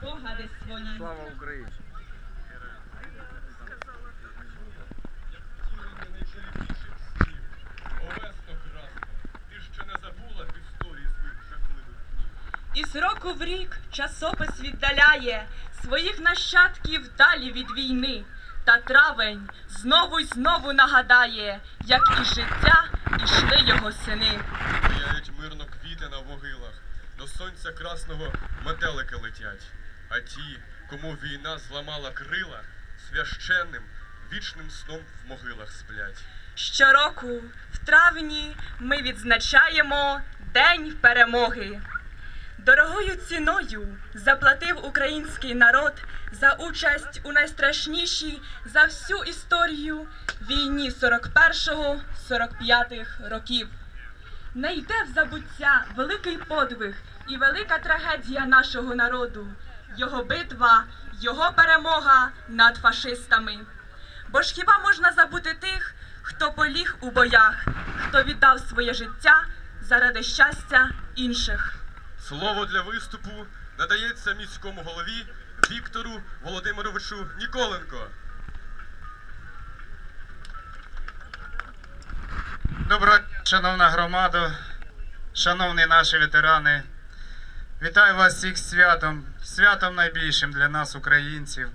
спогади свої. Слава Україні! Овесто красна, ти ще не забула історії своїх жахливих днів. Із року в рік часопис віддаляє своїх нащадків далі від війни. Та травень знову й знову нагадає, як із життя ішли його сини. Віяють мирно квіти на могилах, до сонця красного метелики летять. А ті, кому війна зламала крила, священним, вічним сном в могилах сплять. Щороку в травні ми відзначаємо День перемоги. Дорогою ціною заплатив український народ за участь у найстрашнішій за всю історію війні 41-45 років. Не йде в забуття великий подвиг і велика трагедія нашого народу, його битва, його перемога над фашистами. Бо ж хіба можна забути тих, хто поліг у боях, хто віддав своє життя заради щастя інших? Слово для виступу надається міському голові Віктору Володимировичу Ніколенко. Доброго дня, шановна громада, шановні наші ветерани. Вітаю вас всіх святом, святом найбільшим для нас, українців,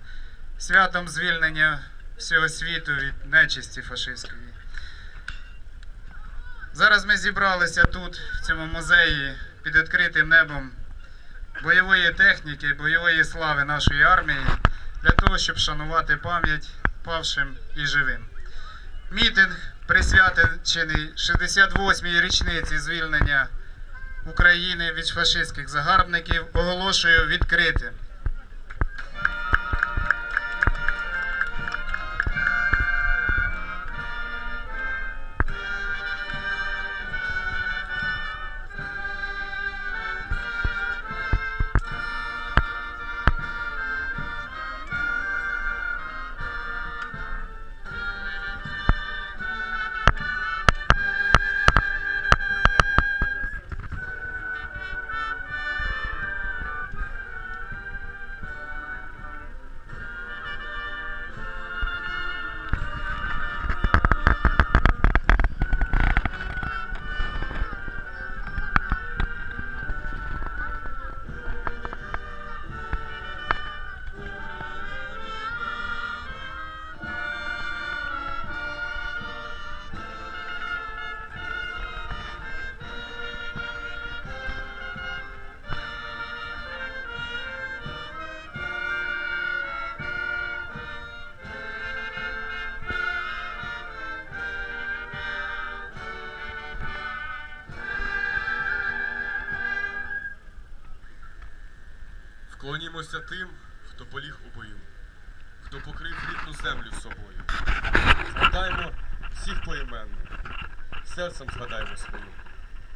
святом звільнення всього світу від нечисті фашистської. Зараз ми зібралися тут, в цьому музеї, під відкритим небом бойової техніки, бойової слави нашої армії, для того, щоб шанувати пам'ять павшим і живим. Мітинг присвячений 68-й річниці звільнення України від фашистських загарбників, оголошую відкритим. Вклонімося тим, хто поліг у бою, хто покрив рідну землю собою. Згадаємо всіх поіменно, серцем згадаємо свою.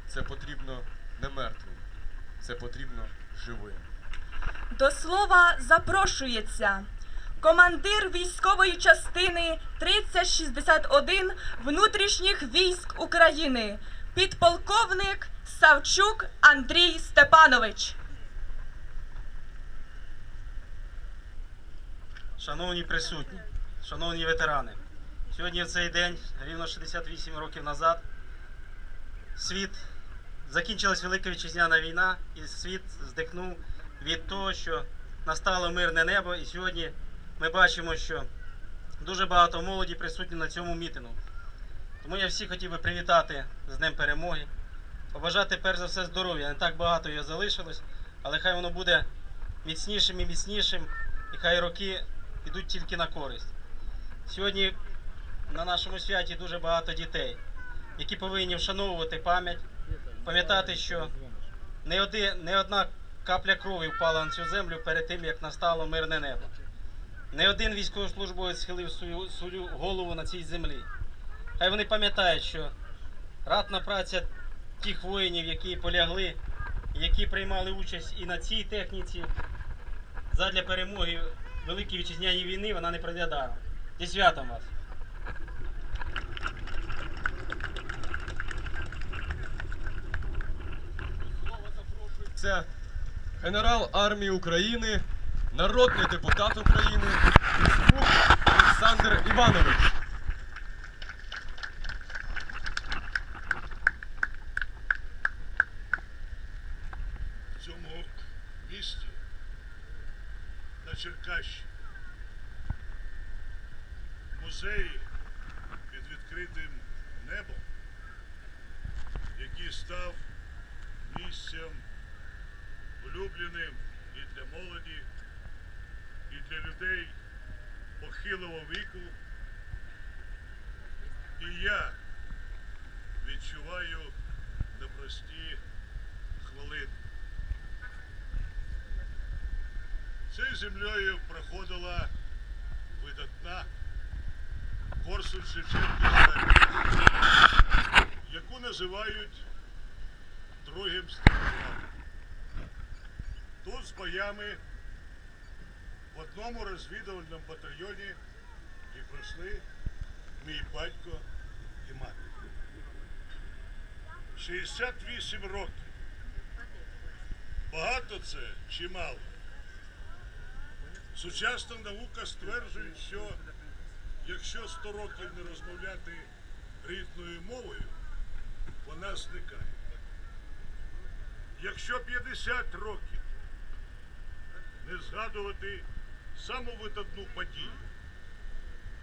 Це потрібно не мертвим, це потрібно живим. До слова запрошується командир військової частини 3061 внутрішніх військ України, підполковник Савчук Андрій Степанович. Шановні присутні, шановні ветерани, сьогодні в цей день, рівно 68 років назад, світ закінчилась Велика Вітчизняна війна, і світ здихнув від того, що настало мирне небо. І сьогодні ми бачимо, що дуже багато молоді присутні на цьому мітингу. Тому я всіх хотів би привітати з Днем Перемоги, побажати перш за все здоров'я. Не так багато його залишилось, але хай воно буде міцнішим і міцнішим, і хай роки йдуть тільки на користь. Сьогодні на нашому святі дуже багато дітей, які повинні вшановувати пам'ять, пам'ятати, що не, один, не одна капля крові впала на цю землю перед тим, як настало мирне небо. Не один військовослужбовець схилив свою, свою голову на цій землі. Хай вони пам'ятають, що ратна праця тих воїнів, які полягли, які приймали участь і на цій техніці, задля перемоги Великій Вітчизняній війни, вона не пройде даром. Зі святом вас! Це генерал армії України народний депутат України Олександр Іванович. в цьому місті на Черкащині. Музеї під відкритим небом, який став місцем улюбленим і для молоді, і для людей похилого віку. І я відчуваю непрості хвилини. Цією землею проходила видатна Корсунь Шевченківська, яку називають другим Сталінградом. Тут з боями в одному розвідувальному батальйоні і пройшли мій батько і мати. 68 років. Багато це чи мало? Сучасна наука стверджує, що якщо 100 років не розмовляти рідною мовою, вона зникає. Якщо 50 років не згадувати саму видатну подію,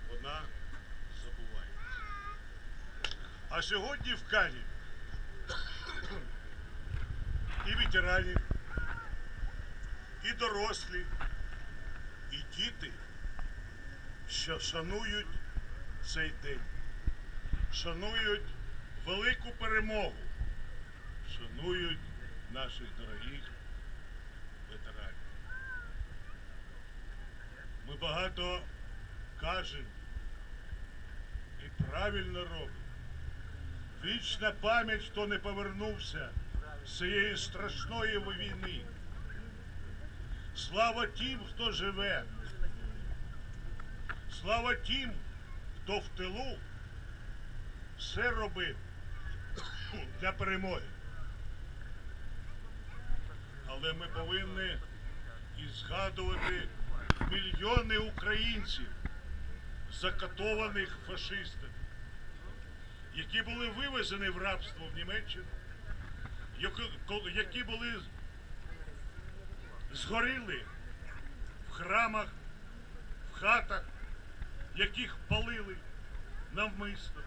вона забуває. А сьогодні в Кані і ветеранів, і дорослі, діти, що шанують цей день, шанують велику перемогу, шанують наших дорогих ветеранів. Ми багато кажемо і правильно робимо. Вічна пам'ять, хто не повернувся з цієї страшної війни. Слава тим, хто живе. Слава тим, хто в тилу все робив для перемоги. Але ми повинні і згадувати мільйони українців, закатованих фашистами, які були вивезені в рабство в Німеччину, які були згоріли в храмах, в хатах, яких палили навмисно,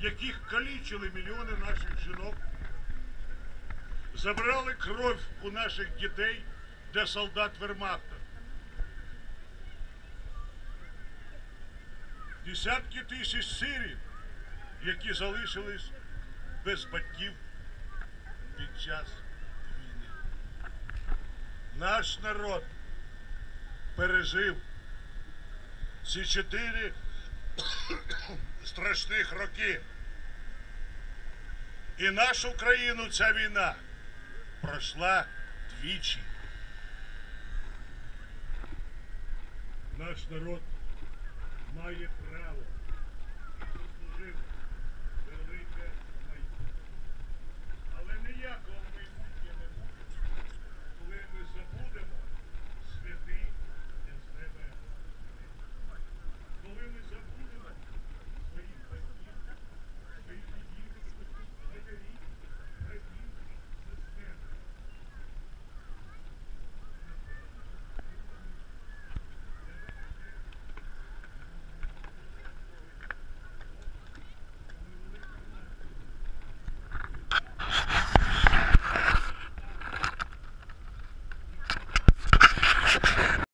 яких калічили мільйони наших жінок, забрали кров у наших дітей для солдат Вермахта. Десятки тисяч сирів, які залишились без батьків під час війни. Наш народ пережив ці чотири страшних роки. І нашу країну ця війна пройшла двічі. Наш народ має право